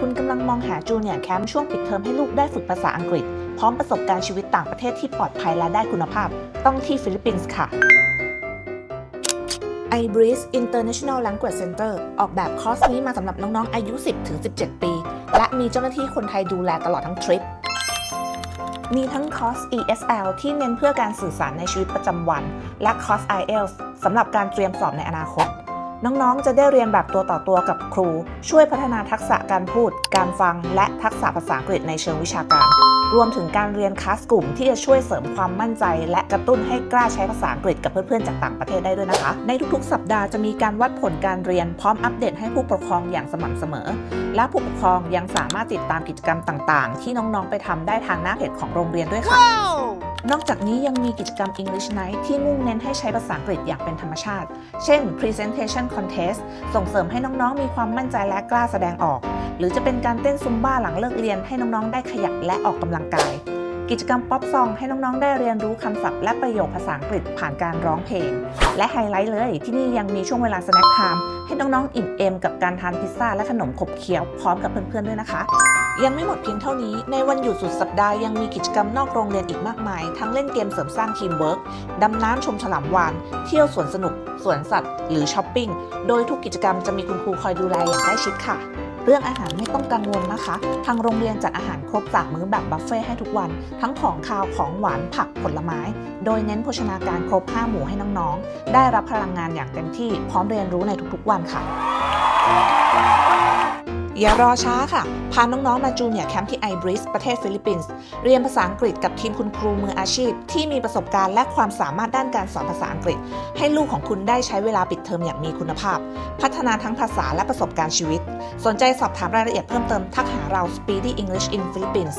คุณกำลังมองหาจูเนียร์แคมป์ช่วงปิดเทอมให้ลูกได้ฝึกภาษาอังกฤษ พร้อมประสบการณ์ชีวิตต่างประเทศที่ปลอดภัยและได้คุณภาพ ต้องที่ฟิลิปปินส์ค่ะ iBreeze International Language Center ออกแบบคอร์สนี้มาสำหรับน้องๆ อายุ 10-17 ปี และมีเจ้าหน้าที่คนไทยดูแลตลอดทั้งทริป มีทั้งคอร์ส ESL ที่เน้นเพื่อการสื่อสารในชีวิตประจำวัน และคอร์ส IELTS สำหรับการเตรียมสอบในอนาคต น้องๆ จะได้เรียนแบบตัวต่อตัวกับครู ช่วยพัฒนาทักษะการพูด การฟัง และทักษะภาษาอังกฤษในเชิงวิชาการ รวมถึงการเรียนคลาสกลุ่มที่จะช่วยเสริมความมั่นใจ และกระตุ้นให้กล้าใช้ภาษาอังกฤษกับเพื่อนๆ จากต่างประเทศได้ด้วยนะคะ ในทุกๆ สัปดาห์จะมีการวัดผลการเรียนพร้อมอัปเดตให้ผู้ปกครองอย่างสม่ำเสมอ และผู้ปกครองยังสามารถติดตามกิจกรรมต่าง ๆ ที่น้องๆ ไปทำได้ทางหน้าเพจของโรงเรียนด้วยค่ะ นอกจากนี้ยังมีกิจกรรม English Night ที่มุ่งเน้นให้ใช้ภาษาอังกฤษอย่างเป็นธรรมชาติ เช่น Presentation Contest ส่งเสริมให้น้องๆ มีความมั่นใจและกล้าแสดงออก หรือจะเป็นการเต้นซุมบ้าหลังเลิกเรียนให้น้องๆ ได้ขยับและออกกำลังกาย กิจกรรมป๊อปซองให้น้องๆ ได้เรียนรู้คำศัพท์และประโยคภาษาอังกฤษผ่านการร้องเพลง และไฮไลท์เลย ที่นี่ยังมีช่วงเวลา snack time ให้น้องๆ อิ่มเอมกับการทานพิซซ่าและขนมขบเคี้ยวพร้อมกับเพื่อนๆ ด้วยนะคะ ยังไม่หมดเพียงเท่านี้ ในวันหยุดสุดสัปดาห์ยังมีกิจกรรมนอกโรงเรียนอีกมากมาย ทั้งเล่นเกมเสริมสร้างทีมเวิร์กดำน้ำชมฉลามวาน เที่ยวสวนสนุก สวนสัตว์ หรือช้อปปิ้ง โดยทุกกิจกรรมจะมีคุณครูคอยดูแลอย่างใกล้ชิดค่ะ เรื่องอาหารไม่ต้องกังวลนะคะ ทางโรงเรียนจัดอาหารครบสามมื้อแบบบัฟเฟ่ให้ทุกวัน ทั้งของคาวของหวานผักผลไม้ โดยเน้นโภชนาการครบ 5 หมู่ให้น้องๆ ได้รับพลังงานอย่างเต็มที่พร้อมเรียนรู้ในทุกๆวันค่ะ อย่ารอช้าค่ะ พาน้อง ๆ มาจูเนียร์แคมป์ที่ไอบริสประเทศฟิลิปปินส์ เรียนภาษาอังกฤษกับทีมคุณครูมืออาชีพ ที่มีประสบการณ์และความสามารถด้านการสอนภาษาอังกฤษ ให้ลูกของคุณได้ใช้เวลาปิดเทอมอย่างมีคุณภาพ พัฒนาทั้งภาษาและประสบการณ์ชีวิต สนใจสอบถามรายละเอียดเพิ่มเติมทักหาเรา Speedy English in Philippines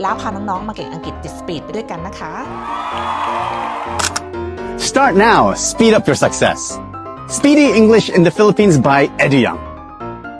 แล้วพาน้อง ๆ มาเก่งอังกฤษติดสปีดไปด้วยกันนะคะ Start now. Speed up your success. Speedy English in the Philippines by Edu Young.